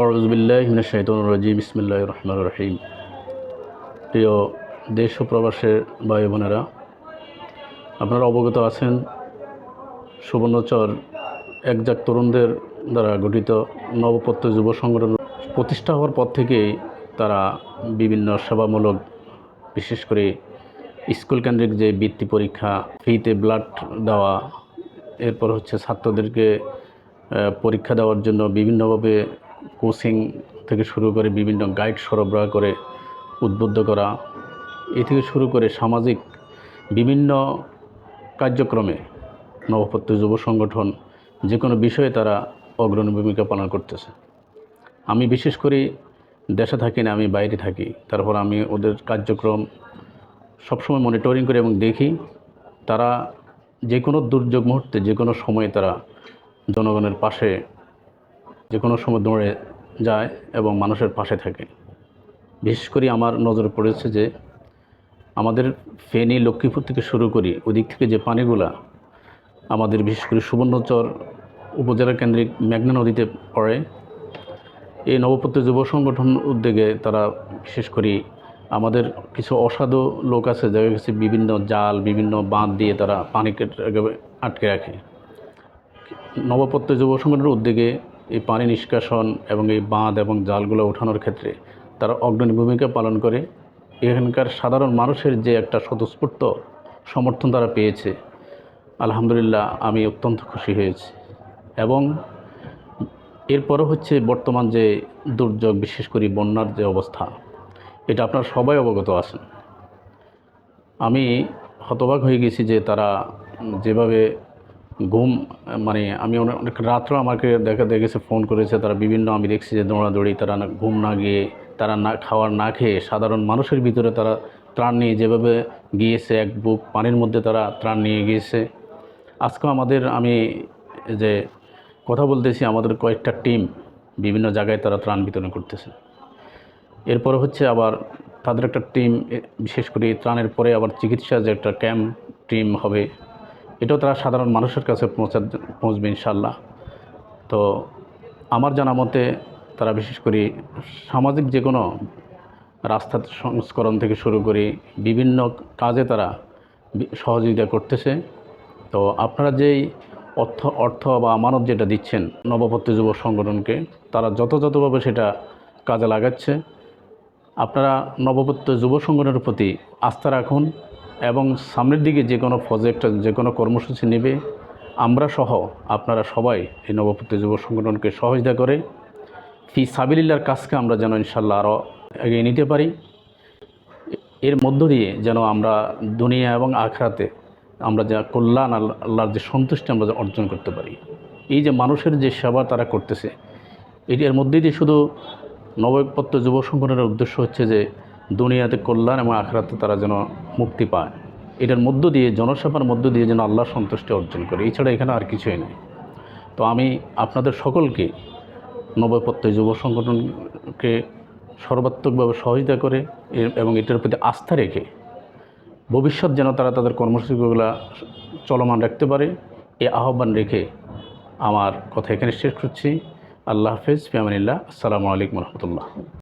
আউজবিল্লাহিমিনাশাইতরজিম বিসমিল্লাহ রহমান রহিম। প্রিয় দেশ ও প্রবাসের ভাই বোনেরা, আপনারা অবগত আছেন, সুবর্ণচর একজাক তরুণদের দ্বারা গঠিত নবপত্য যুব সংগঠন প্রতিষ্ঠা হওয়ার পর থেকেই তারা বিভিন্ন সেবামূলক, বিশেষ করে স্কুল কেন্দ্রিক যে বৃত্তি পরীক্ষা, ফ্রিতে ব্লাড দেওয়া, এরপর হচ্ছে ছাত্রদেরকে পরীক্ষা দেওয়ার জন্য বিভিন্নভাবে কোচিং থেকে শুরু করে বিভিন্ন গাইড সরবরাহ করে উদ্বুদ্ধ করা, এ থেকে শুরু করে সামাজিক বিভিন্ন কার্যক্রমে নবপত্য যুব সংগঠন যে কোনো বিষয়ে তারা অগ্রণী ভূমিকা পালন করতেছে। আমি বিশেষ করে দেশে থাকি না, আমি বাইরে থাকি। তারপর আমি ওদের কার্যক্রম সবসময় মনিটরিং করি এবং দেখি তারা যে কোনো দুর্যোগ মুহূর্তে, যে কোনো সময়ে তারা জনগণের পাশে যে কোনো সময় দৌড়ে যায় এবং মানুষের পাশে থাকে। বিশেষ করে আমার নজরে পড়েছে যে আমাদের ফেনী, লক্ষ্মীপুর থেকে শুরু করি, ওদিক থেকে যে পানিগুলা আমাদের বিশেষ করে সুবর্ণচর উপজেলা কেন্দ্রিক মেঘনা নদীতে পড়ে। এই নবপত্র যুব সংগঠন উদ্যোগে তারা বিশেষ করে আমাদের কিছু অসাধু লোক আছে, দেখা কাছে বিভিন্ন জাল, বিভিন্ন বাঁধ দিয়ে তারা পানিকে আটকে রাখে। নবপত্র যুব সংগঠনের উদ্যোগে এই পানি নিষ্কাশন এবং এই বাঁধ এবং জালগুলো ওঠানোর ক্ষেত্রে তারা অগ্রণী ভূমিকা পালন করে। এখানকার সাধারণ মানুষের যে একটা স্বতঃস্ফূর্ত সমর্থন তারা পেয়েছে। আলহামদুলিল্লাহ, আমি অত্যন্ত খুশি হয়েছি। এবং এরপরও হচ্ছে বর্তমান যে দুর্যোগ, বিশেষ করে বন্যার যে অবস্থা, এটা আপনারা সবাই অবগত আছেন। আমি হতবাক হয়ে গেছি যে তারা যেভাবে ঘুম মানে আমি অনেক রাত্রেও আমাকে দেখা, দেখেছে, ফোন করেছে। তারা বিভিন্ন, আমি দেখছি যে দৌড়াদৌড়ি, তারা ঘুম না গিয়ে, তারা না, খাওয়ার না খেয়ে সাধারণ মানুষের ভিতরে তারা ত্রাণ নিয়ে যেভাবে গিয়েছে, এক বুক পানির মধ্যে তারা ত্রাণ নিয়ে গিয়েছে। আজকেও আমাদের, আমি যে কথা বলতেছি, আমাদের কয়েকটা টিম বিভিন্ন জায়গায় তারা ত্রাণ বিতরণ করতেছে। এরপরে হচ্ছে আবার তাদের একটা টিম বিশেষ করে ত্রাণের পরে আবার চিকিৎসা যে একটা ক্যাম্প, টিম হবে এটাও তারা সাধারণ মানুষের কাছে পৌঁছা পৌঁছবে ইনশাল্লাহ তো আমার জানা মতে তারা বিশেষ করে সামাজিক যে কোনো রাস্তা সংস্করণ থেকে শুরু করে বিভিন্ন কাজে তারা সহযোগিতা করতেছে। তো আপনারা যেই অর্থ অর্থ বা আমানত যেটা দিচ্ছেন নবপত্য যুব সংগঠনকে, তারা যথাযথভাবে সেটা কাজে লাগাচ্ছে। আপনারা নবপত্য যুব সংগঠনের প্রতি আস্থা রাখুন। এবং সামনের দিকে যে কোনো প্রজেক্ট যে কোনো কর্মসূচি নেবে, আমরা সহ আপনারা সবাই এই নবপত্য যুব সংগঠনকে সহযোগিতা করে ফি সাবিলিল্লার কাজকে আমরা যেন ইনশাল্লাহ আরও এগিয়ে নিতে পারি। এর মধ্য দিয়ে যেন আমরা দুনিয়া এবং আখরাতে আমরা যা কল্যাণ আল্লাহ- আল্লাহর যে সন্তুষ্টি আমরা অর্জন করতে পারি। এই যে মানুষের যে সেবা তারা করতেছে এটির মধ্যে দিয়ে শুধু নবপত্য যুব সংগঠনের উদ্দেশ্য হচ্ছে যে দুনিয়াতে কল্যাণ এবং আখরাতে তারা যেন মুক্তি পায়। এটার মধ্য দিয়ে, জনসেবার মধ্য দিয়ে যেন আল্লাহ সন্তুষ্টি অর্জন করে। এছাড়া এখানে আর কিছুই নেই। তো আমি আপনাদের সকলকে নবপত্য যুব সংগঠনকে সর্বাত্মকভাবে সহযোগিতা করে এবং এটার প্রতি আস্থা রেখে ভবিষ্যৎ যেন তারা তাদের কর্মসূচিগুলো চলমান রাখতে পারে এই আহ্বান রেখে আমার কথা এখানে শেষ করছি। আল্লাহ হাফেজ ফিয়ামানিল্লাহ আসসালামু আলাইকুম রহমতুল্লাহ।